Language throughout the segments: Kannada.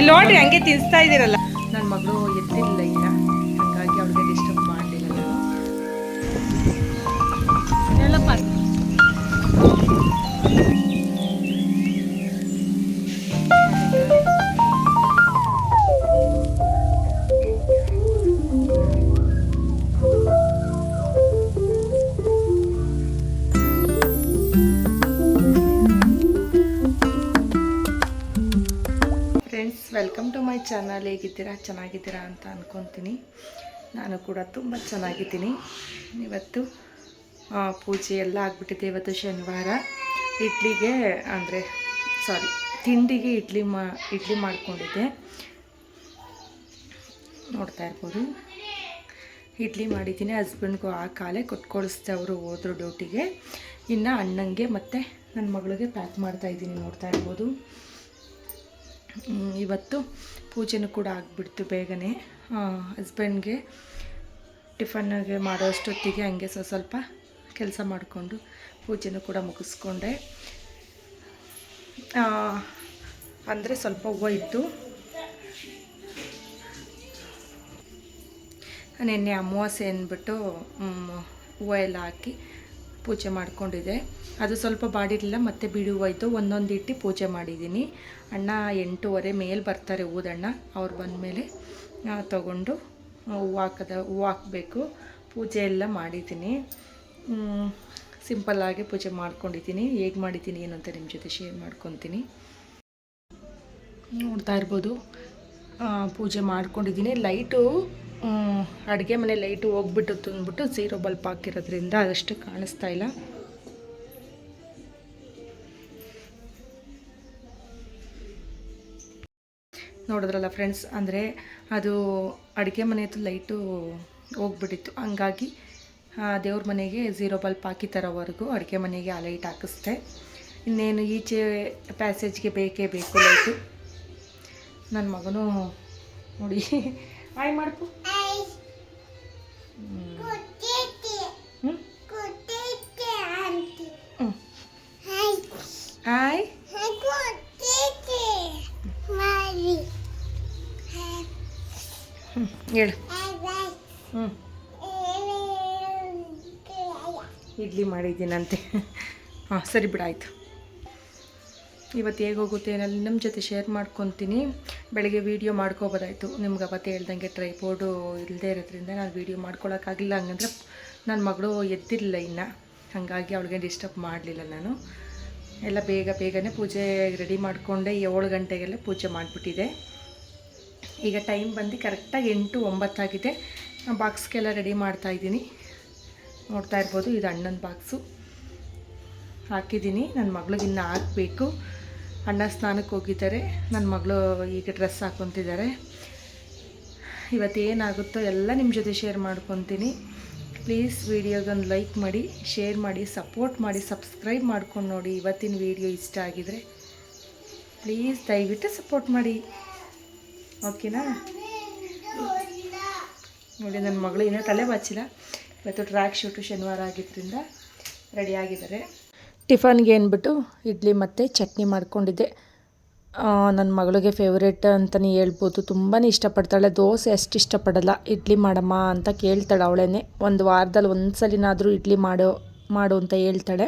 ಇಲ್ಲಿ ನೋಡ್ರಿ ಹಂಗೆ ತಿನ್ಸ್ತಾ ಇದ್ದೀರಲ್ಲ. ನನ್ನ ಮಗಳು ಎದ್ದಿಲ್ಲ ಈಗ. ಹಾಗಾಗಿ ಅವಳಿಗೆ ಡಿಸ್ಟರ್ಬ್ ಮಾಡಲಿಲ್ಲ. ನಾನು friends welcome to my channel ಹೇಗಿದ್ದೀರಾ? ಚೆನ್ನಾಗಿದ್ದೀರಾ ಅಂತ ಅಂದ್ಕೊತೀನಿ ನಾನು ಕೂಡ ತುಂಬ ಚೆನ್ನಾಗಿದ್ದೀನಿ. ಇವತ್ತು ಪೂಜೆ ಎಲ್ಲ ಆಗಿಬಿಟ್ಟಿದೆ ಇವತ್ತು ಶನಿವಾರ. ಇಡ್ಲಿಗೆ, ಅಂದರೆ ಸಾರಿ ತಿಂಡಿಗೆ ಇಡ್ಲಿ ಮಾ, ಇಡ್ಲಿ ಮಾಡಿಕೊಂಡಿದ್ದೆ. ನೋಡ್ತಾ ಇರ್ಬೋದು. ಇಡ್ಲಿ ಮಾಡಿದ್ದೀನಿ. ಹಸ್ಬೆಂಡ್ಗೂ ಆ ಕಾಲೇ ಕೊಟ್ಕೊಳಿಸ್ದೆ ಅವರು ಹೋದ್ರು ಡ್ಯೂಟಿಗೆ ಇನ್ನು ಅಣ್ಣಂಗೆ ಮತ್ತು ನನ್ನ ಮಗಳಿಗೆ ಪ್ಯಾಕ್ ಮಾಡ್ತಾಯಿದ್ದೀನಿ ನೋಡ್ತಾ ಇರ್ಬೋದು. ಇವತ್ತು ಪೂಜೆನೂ ಕೂಡ ಆಗಿಬಿಡ್ತು ಬೇಗನೆ. ಹಸ್ಬೆಂಡ್ಗೆ ಟಿಫನ್ಗೆ ಮಾಡೋ ಅಷ್ಟೊತ್ತಿಗೆ ಹಂಗೆ ಸ್ವಲ್ಪ ಸ್ವಲ್ಪ ಕೆಲಸ ಮಾಡಿಕೊಂಡು ಪೂಜೆನೂ ಕೂಡ ಮುಗಿಸ್ಕೊಂಡೆ. ಅಂದರೆ ಸ್ವಲ್ಪ ಹೂವು ಇತ್ತು ನಿನ್ನೆ ಅಮಾವಾಸ್ಯೆ ಅಂದ್ಬಿಟ್ಟು ಹೂವು ಎಲ್ಲ ಹಾಕಿ ಪೂಜೆ ಮಾಡಿಕೊಂಡಿದ್ದೆ ಅದು ಸ್ವಲ್ಪ ಬಾಡಿರಲಿಲ್ಲ, ಮತ್ತೆ ಬಿಡಿ ಹೂವು ಇತ್ತು ಒಂದೊಂದು ಇಟ್ಟು ಪೂಜೆ ಮಾಡಿದ್ದೀನಿ. ಅಣ್ಣ ಎಂಟೂವರೆ ಮೇಲೆ ಬರ್ತಾರೆ ಊದಣ್ಣ. ಅವ್ರು ಬಂದಮೇಲೆ ತಗೊಂಡು ಹೂವು ಹಾಕದ, ಹೂವು ಹಾಕಬೇಕು. ಪೂಜೆ ಎಲ್ಲ ಮಾಡಿದ್ದೀನಿ. ಸಿಂಪಲ್ಲಾಗಿ ಪೂಜೆ ಮಾಡ್ಕೊಂಡಿದ್ದೀನಿ. ಹೇಗೆ ಮಾಡಿದ್ದೀನಿ, ಏನು ಅಂತ ನಿಮ್ಮ ಜೊತೆ ಶೇರ್ ಮಾಡ್ಕೊತೀನಿ. ನೋಡ್ತಾ ಇರ್ಬೋದು. ಪೂಜೆ ಮಾಡ್ಕೊಂಡಿದ್ದೀನಿ. ಲೈಟು ಅಡುಗೆ ಮನೆ ಲೈಟು ಹೋಗ್ಬಿಟ್ಟು ತಂದ್ಬಿಟ್ಟು ಝೀರೋ ಬಲ್ಪ್ ಹಾಕಿರೋದ್ರಿಂದ ಅದಷ್ಟು ಕಾಣಿಸ್ತಾ ಇಲ್ಲ. ನೋಡಿದ್ರಲ್ಲ ಫ್ರೆಂಡ್ಸ್ ಅಂದರೆ ಅದು ಅಡುಗೆ ಮನೆಯದು ಲೈಟು ಹೋಗ್ಬಿಟ್ಟಿತ್ತು. ಹಂಗಾಗಿ ದೇವ್ರ ಮನೆಗೆ ಝೀರೋ ಬಲ್ಪ್ ಹಾಕಿ ತರೋವರೆಗೂ ಅಡುಗೆ ಮನೆಗೆ ಆ ಲೈಟ್ ಹಾಕಿಸ್ದೆ. ಇನ್ನೇನು ಈಚೆ ಪ್ಯಾಸೇಜ್ಗೆ ಬೇಕೇ ಬೇಕು ಲೈಟು ನನ್ನ ಮಗನೂ ನೋಡಿ ಹ್ಞೂ ಹಾಯ್ ಹ್ಞೂ ಹೇಳು. ಹ್ಞೂ ಇಡ್ಲಿ ಮಾಡಿದ್ದೀನಂತೆ. ಹಾಂ ಸರಿ ಬಿಡಾಯ್ತು ಇವತ್ತು ಹೇಗೆ ಹೋಗುತ್ತೆ ಏನಲ್ಲಿ ನಿಮ್ಮ ಜೊತೆ ಶೇರ್ ಮಾಡ್ಕೊತೀನಿ. ಬೆಳಗ್ಗೆ ವೀಡಿಯೋ ಮಾಡ್ಕೋಬೋದಾಯಿತು. ನಿಮ್ಗೆ ಅವತ್ತು ಹೇಳ್ದಂಗೆ ಟ್ರೈಪೋರ್ಡು ಇಲ್ಲದೆ ಇರೋದ್ರಿಂದ ನಾನು ವೀಡಿಯೋ ಮಾಡ್ಕೊಳಕ್ಕಾಗಿಲ್ಲ ಹಂಗಂದ್ರೆ ನನ್ನ ಮಗಳು ಎದ್ದಿರಲಿಲ್ಲ ಇನ್ನು. ಹಾಗಾಗಿ ಅವಳಿಗೆ ಡಿಸ್ಟರ್ಬ್ ಮಾಡಲಿಲ್ಲ ನಾನು. ಎಲ್ಲ ಬೇಗ ಬೇಗನೆ ಪೂಜೆ ರೆಡಿ ಮಾಡಿಕೊಂಡೆ. ಏಳು ಗಂಟೆಗೆಲ್ಲ ಪೂಜೆ ಮಾಡಿಬಿಟ್ಟಿದೆ. ಈಗ ಟೈಮ್ ಬಂದು ಕರೆಕ್ಟಾಗಿ ಎಂಟು ಒಂಬತ್ತಾಗಿದೆ ಬಾಕ್ಸ್ಗೆಲ್ಲ ರೆಡಿ ಮಾಡ್ತಾಯಿದ್ದೀನಿ ನೋಡ್ತಾ ಇರ್ಬೋದು, ಇದು ಅಣ್ಣನ ಬಾಕ್ಸು ಹಾಕಿದ್ದೀನಿ. ನನ್ನ ಮಗಳಿಗೆ ಇನ್ನು ಹಾಕಬೇಕು. ಅಣ್ಣ ಸ್ನಾನಕ್ಕೆ ಹೋಗಿದ್ದಾರೆ. ನನ್ನ ಮಗಳು ಈಗ ಡ್ರೆಸ್ ಹಾಕ್ಕೊತಿದ್ದಾರೆ ಇವತ್ತೇನಾಗುತ್ತೋ ಎಲ್ಲ ನಿಮ್ಮ ಜೊತೆ ಶೇರ್ ಮಾಡ್ಕೊತೀನಿ. ಪ್ಲೀಸ್ ವೀಡಿಯೋಗೊಂದು ಲೈಕ್ ಮಾಡಿ ಶೇರ್ ಮಾಡಿ ಸಪೋರ್ಟ್ ಮಾಡಿ ಸಬ್ಸ್ಕ್ರೈಬ್ ಮಾಡ್ಕೊಂಡು ನೋಡಿ. ಇವತ್ತಿನ ವೀಡಿಯೋ ಇಷ್ಟ ಆಗಿದರೆ ಪ್ಲೀಸ್ ದಯವಿಟ್ಟು ಸಪೋರ್ಟ್ ಮಾಡಿ. ಓಕೆನಾ ನೋಡಿ ನನ್ನ ಮಗಳು ಇನ್ನೂ ತಲೆ ಬಾಚಿಲ್ಲ. ಇವತ್ತು ಟ್ರ್ಯಾಕ್ ಶೂಟು ಶನಿವಾರ ಆಗಿದ್ದರಿಂದ ರೆಡಿ ಆಗಿದ್ದಾರೆ. ಟಿಫನ್ಗೆ ಏನ್ಬಿಟ್ಟು ಇಡ್ಲಿ ಮತ್ತು ಚಟ್ನಿ ಮಾಡ್ಕೊಂಡಿದ್ದೆ. ನನ್ನ ಮಗಳಿಗೆ ಫೇವ್ರೇಟ್ ಅಂತಲೇ ಹೇಳ್ಬೋದು. ತುಂಬಾ ಇಷ್ಟಪಡ್ತಾಳೆ. ದೋಸೆ ಅಷ್ಟು ಇಷ್ಟಪಡಲ್ಲ. ಇಡ್ಲಿ ಮಾಡಮ್ಮ ಅಂತ ಕೇಳ್ತಾಳೆ ಅವಳೇ ಒಂದು ವಾರದಲ್ಲಿ ಒಂದು ಸಲಿನಾದರೂ ಇಡ್ಲಿ ಮಾಡೋ ಮಾಡು ಅಂತ ಹೇಳ್ತಾಳೆ.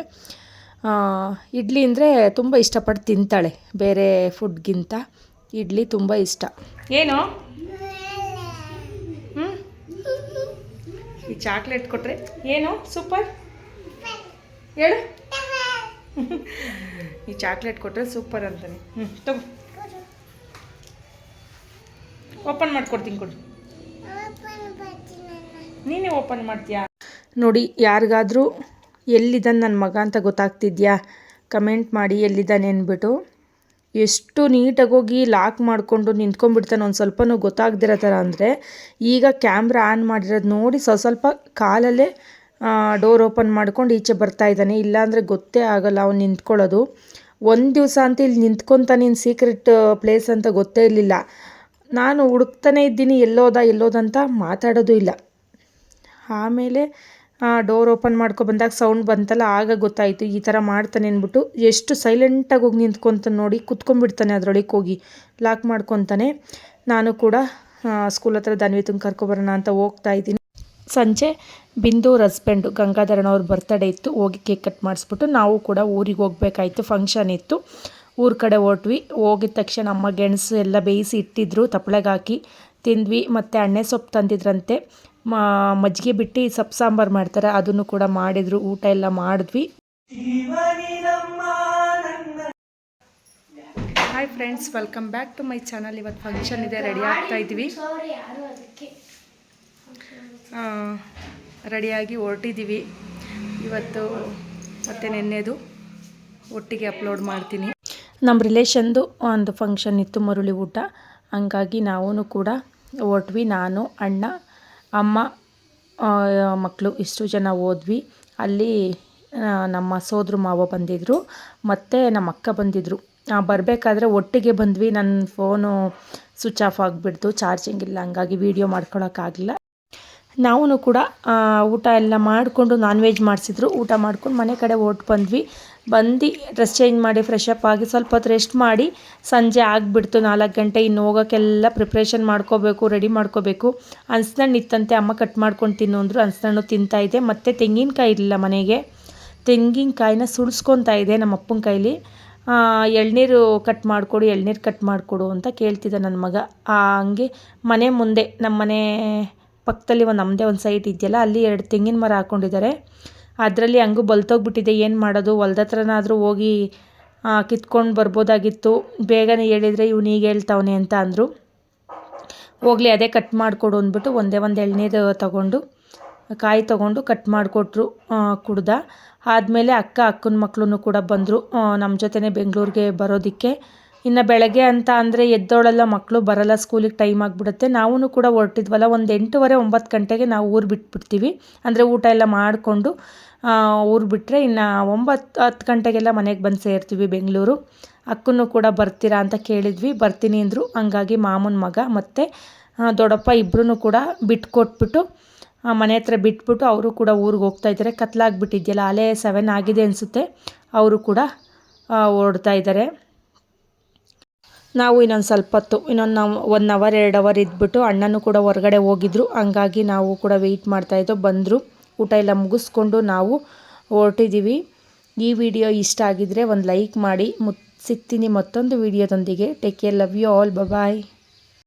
ಇಡ್ಲಿ ಅಂದರೆ ತುಂಬ ಇಷ್ಟಪಟ್ಟು ತಿಂತಾಳೆ. ಬೇರೆ ಫುಡ್ಗಿಂತ ಇಡ್ಲಿ ತುಂಬ ಇಷ್ಟ. ಏನು? ಈ ಚಾಕ್ಲೇಟ್ ಕೊಟ್ಟರೆ ಏನು? ಸೂಪರ್ ಹೇಳು. ಈ ಚಾಕ್ಲೇಟ್ ಕೊಟ್ಟರೆ ಸೂಪರ್ ಅಂತಾನೆ. ಹ್ಞೂ ತಗೋ. ಓಪನ್ ಮಾಡ್ಕೊಡ್ತೀನಿ ಕೊಡಿ. ನೀನೇ ಓಪನ್ ಮಾಡ್ತೀಯಾ? ನೋಡಿ, ಯಾರಿಗಾದರೂ ಎಲ್ಲಿದ್ದಾನೆ ನನ್ನ ಮಗ ಅಂತ ಗೊತ್ತಾಗ್ತಿದ್ಯಾ? ಕಮೆಂಟ್ ಮಾಡಿ ಎಲ್ಲಿದ್ದಾನೆ ಅಂದ್ಬಿಟ್ಟು. ಎಷ್ಟು ನೀಟಾಗಿ ಹೋಗಿ ಲಾಕ್ ಮಾಡಿಕೊಂಡು ನಿಂತ್ಕೊಂಡ್ಬಿಡ್ತಾನೆ, ಒಂದು ಸ್ವಲ್ಪನೂ ಗೊತ್ತಾಗ್ದಿರೋ ಥರ ಅಂದರೆ ಈಗ ಕ್ಯಾಮ್ರಾ ಆನ್ ಮಾಡಿರೋದು ನೋಡಿ ಸ್ವಲ್ಪ ಸ್ವಲ್ಪ ಕಾಲಲ್ಲೇ ಡೋರ್ ಓಪನ್ ಮಾಡ್ಕೊಂಡು ಈಚೆ ಬರ್ತಾ ಇದ್ದಾನೆ. ಇಲ್ಲಾಂದರೆ ಗೊತ್ತೇ ಆಗಲ್ಲ ಅವ್ನು ನಿಂತ್ಕೊಳ್ಳೋದು. ಒಂದು ದಿವಸ ಅಂತ ಇಲ್ಲಿ ನಿಂತ್ಕೊತಾನೆ ಇನ್ನು ಸೀಕ್ರೆಟ್ ಪ್ಲೇಸ್ ಅಂತ ಗೊತ್ತೇ ಇರಲಿಲ್ಲ. ನಾನು ಹುಡುಕ್ತಾನೆ ಇದ್ದೀನಿ, ಎಲ್ಲೋದ, ಎಲ್ಲೋದಂತ ಮಾತಾಡೋದು ಇಲ್ಲ. ಆಮೇಲೆ ಡೋರ್ ಓಪನ್ ಮಾಡ್ಕೊ ಬಂದಾಗ ಸೌಂಡ್ ಬಂತಲ್ಲ, ಆಗ ಗೊತ್ತಾಯಿತು ಈ ಥರ ಮಾಡ್ತಾನೆ ಅಂದ್ಬಿಟ್ಟು ಎಷ್ಟು ಸೈಲೆಂಟಾಗಿ ಹೋಗಿ ನಿಂತ್ಕೊತಾನೆ ನೋಡಿ, ಕುತ್ಕೊಂಡ್ಬಿಡ್ತಾನೆ ಅದರೊಳಗೆ ಹೋಗಿ ಲಾಕ್ ಮಾಡ್ಕೊತಾನೆ. ನಾನು ಕೂಡ ಸ್ಕೂಲ್ ಹತ್ರ ಧನ್ವಿತಂಗೆ ಕರ್ಕೊಬರೋಣ ಅಂತ ಹೋಗ್ತಾ ಇದ್ದೀನಿ. ಸಂಜೆ ಬಿಂದು ಹಸ್ಬೆಂಡು ಗಂಗಾಧರನವ್ರ ಅವ್ರ ಬರ್ತಡೇ ಇತ್ತು ಹೋಗಿ ಕೇಕ್ ಕಟ್ ಮಾಡಿಸ್ಬಿಟ್ಟು ನಾವು ಕೂಡ ಊರಿಗೆ ಹೋಗ್ಬೇಕಾಯ್ತು ಫಂಕ್ಷನ್ ಇತ್ತು. ಊರ ಕಡೆ ಹೊಟ್ವಿ ಹೋಗಿದ ತಕ್ಷಣ ಅಮ್ಮ ಗೆಣಸು ಎಲ್ಲ ಬೇಯಿಸಿ ಇಟ್ಟಿದ್ರು ತಪ್ಪಳೆಗಾಕಿ ತಿಂದ್ವಿ. ಮತ್ತು ಅಣ್ಣೆ ಸೊಪ್ಪು ತಂದಿದ್ರಂತೆ. ಮಜ್ಜಿಗೆ ಬಿಟ್ಟು ಸೊಪ್ಪು ಸಾಂಬಾರು ಮಾಡ್ತಾರೆ ಅದನ್ನು ಕೂಡ ಮಾಡಿದ್ರು ಊಟ ಎಲ್ಲ ಮಾಡಿದ್ವಿ. Hi friends welcome back to my channel ಇವತ್ತು ಫಂಕ್ಷನ್ ಇದೆ ರೆಡಿ ಆಗ್ತಾ ಇದ್ವಿ. ರೆಡಿಯಾಗಿ ಹೊರಟಿದ್ದೀವಿ. ಇವತ್ತು ಮತ್ತೆ ನೆನ್ನೆದು ಒಟ್ಟಿಗೆ ಅಪ್ಲೋಡ್ ಮಾಡ್ತೀನಿ. ನಮ್ಮ ರಿಲೇಷನ್ದು ಒಂದು ಫಂಕ್ಷನ್ ಇತ್ತು ಮರುಳಿ ಊಟ. ಹಂಗಾಗಿ ನಾವೂ ಕೂಡ ಹೊರಟ್ವಿ. ನಾನು, ಅಣ್ಣ, ಅಮ್ಮ ಮಕ್ಕಳು ಇಷ್ಟು ಜನ ಹೋದ್ವಿ. ಅಲ್ಲಿ ನಮ್ಮ ಸೋದ್ರ ಮಾವ ಬಂದಿದ್ದರು ಮತ್ತು ನಮ್ಮ ಅಕ್ಕ ಬಂದಿದ್ದರು ಬರಬೇಕಾದ್ರೆ ಒಟ್ಟಿಗೆ ಬಂದ್ವಿ. ನನ್ನ ಫೋನು ಸ್ವಿಚ್ ಆಫ್ ಆಗಿಬಿಡ್ತು. ಚಾರ್ಜಿಂಗ್ ಇಲ್ಲ. ಹಂಗಾಗಿ ವೀಡಿಯೋ ಮಾಡ್ಕೊಳಕ್ಕಾಗಲಿಲ್ಲ. ನಾವು ಕೂಡ ಊಟ ಎಲ್ಲ ಮಾಡಿಕೊಂಡು ನಾನ್ ವೆಜ್ ಮಾಡಿಸಿದ್ರು. ಊಟ ಮಾಡ್ಕೊಂಡು ಮನೆ ಕಡೆ ಹೊರ್ಟು ಬಂದ್ವಿ. ಬಂದು ಡ್ರೆಸ್ ಚೇಂಜ್ ಮಾಡಿ ಫ್ರೆಶ್ ಅಪ್ ಆಗಿ ಸ್ವಲ್ಪ ಹೊತ್ತು ರೆಸ್ಟ್ ಮಾಡಿ ಸಂಜೆ ಆಗಿಬಿಡ್ತು. ನಾಲ್ಕು ಗಂಟೆ ಇನ್ನು ಹೋಗೋಕ್ಕೆಲ್ಲ ಪ್ರಿಪ್ರೇಷನ್ ಮಾಡ್ಕೋಬೇಕು ರೆಡಿ ಮಾಡ್ಕೋಬೇಕು. ಅನ್ಸ್ನಣ್ಣು ಇತ್ತಂತೆ, ಅಮ್ಮ ಕಟ್ ಮಾಡ್ಕೊಂಡು ತಿನ್ನು ಅಂದರು. ತಿಂತಾ ಇದೆ. ಮತ್ತು ತೆಂಗಿನಕಾಯಿ ಇರಲಿಲ್ಲ ಮನೆಗೆ. ತೆಂಗಿನಕಾಯಿನ ಸುಳಿಸ್ಕೊತಾ ಇದೆ ನಮ್ಮ ಅಪ್ಪನ ಕೈಲಿ. ಎಳ್ನೀರು ಕಟ್ ಮಾಡಿಕೊಡು, ಎಳ್ನೀರು ಕಟ್ ಮಾಡಿಕೊಡು ಅಂತ ಕೇಳ್ತಿದ್ದ ನನ್ನ ಮಗ. ಹಂಗೆ ಮನೆ ಮುಂದೆ ನಮ್ಮ ಮನೆ ಪಕ್ಕದಲ್ಲಿ ಒಂದು ನಮ್ಮದೇ ಒಂದು ಸೈಟ್ ಇದೆಯಲ್ಲ, ಅಲ್ಲಿ ಎರಡು ತೆಂಗಿನ ಮರ ಹಾಕ್ಕೊಂಡಿದ್ದಾರೆ ಅದರಲ್ಲಿ ಹಂಗೂ ಬಲ್ತೋಗ್ಬಿಟ್ಟಿದೆ, ಏನು ಮಾಡೋದು? ಹೊಲ್ದ ಹತ್ರನಾದರೂ ಹೋಗಿ ಕಿತ್ಕೊಂಡು ಬರ್ಬೋದಾಗಿತ್ತು. ಬೇಗನೆ ಹೇಳಿದರೆ ಇವನು ಈಗ ಹೇಳ್ತಾವನೆ ಅಂತ ಅಂದರು. ಹೋಗಲಿ, ಅದೇ ಕಟ್ ಮಾಡಿಕೊಡು ಅಂದ್ಬಿಟ್ಟು ಒಂದೇ ಒಂದು ಎಳ್ನೀರು ತಗೊಂಡು, ಕಾಯಿ ತೊಗೊಂಡು ಕಟ್ ಮಾಡಿಕೊಟ್ರು ಕುಡ್ದ. ಆದಮೇಲೆ ಅಕ್ಕ, ಅಕ್ಕನ ಮಕ್ಕಳು ಕೂಡ ಬಂದರು. ನಮ್ಮ ಜೊತೆನೇ ಬೆಂಗಳೂರಿಗೆ ಬರೋದಕ್ಕೆ. ಇನ್ನು ಬೆಳಗ್ಗೆ ಅಂತ ಅಂದರೆ ಎದ್ದೋಳೆಲ್ಲ ಮಕ್ಕಳು ಬರಲ್ಲ ಸ್ಕೂಲಿಗೆ ಟೈಮ್ ಆಗಿಬಿಡುತ್ತೆ. ನಾವೂ ಕೂಡ ಹೊರಟಿದ್ವಲ್ಲ, ಒಂದು ಎಂಟೂವರೆ, ಒಂಬತ್ತು ಗಂಟೆಗೆ ನಾವು ಊರು ಬಿಟ್ಬಿಡ್ತೀವಿ. ಅಂದರೆ ಊಟ ಎಲ್ಲ ಮಾಡಿಕೊಂಡು ಊರು ಬಿಟ್ಟರೆ ಇನ್ನು ಒಂಬತ್ತು, ಹತ್ತು ಗಂಟೆಗೆಲ್ಲ ಮನೆಗೆ ಬಂದು ಸೇರ್ತೀವಿ ಬೆಂಗಳೂರು. ಅಕ್ಕನೂ ಕೂಡ ಬರ್ತೀರಾ ಅಂತ ಕೇಳಿದ್ವಿ. ಬರ್ತೀನಿ ಅಂದರು. ಹಂಗಾಗಿ ಮಾಮನ ಮಗ ಮತ್ತು ದೊಡ್ಡಪ್ಪ ಇಬ್ಬರೂ ಕೂಡ ಬಿಟ್ಕೊಟ್ಬಿಟ್ಟು ಮನೆ ಹತ್ರ ಬಿಟ್ಬಿಟ್ಟು ಅವರು ಕೂಡ ಊರಿಗೆ ಹೋಗ್ತಾ ಇದ್ದಾರೆ ಕತ್ಲಾಗ್ಬಿಟ್ಟಿದೆಯಲ್ಲ ಅಲೆ ಸೆವೆನ್ ಆಗಿದೆ ಅನಿಸುತ್ತೆ. ಅವರು ಕೂಡ ಓಡ್ತಾ ಇದ್ದಾರೆ ನಾವು ಇನ್ನೊಂದು ಸ್ವಲ್ಪ ಹೊತ್ತು, ಇನ್ನೊಂದು ನಾವು ಒನ್ ಅವರ್ ಎರಡು ಅವರ್ ಇದ್ಬಿಟ್ಟು ಅಣ್ಣನೂ ಕೂಡ ಹೊರಗಡೆ ಹೋಗಿದ್ರು. ಹಂಗಾಗಿ ನಾವು ಕೂಡ ವೆಯ್ಟ್ ಮಾಡ್ತಾಯಿದ್ದೋ ಬಂದರು. ಊಟ ಎಲ್ಲ ಮುಗಿಸ್ಕೊಂಡು ನಾವು ಹೊರಟಿದ್ದೀವಿ ಈ ವಿಡಿಯೋ ಇಷ್ಟ ಆಗಿದರೆ ಒಂದು ಲೈಕ್ ಮಾಡಿ. ಮುತ್, ಸಿಗ್ತೀನಿ ಮತ್ತೊಂದು ವಿಡಿಯೋದೊಂದಿಗೆ take care love you all bye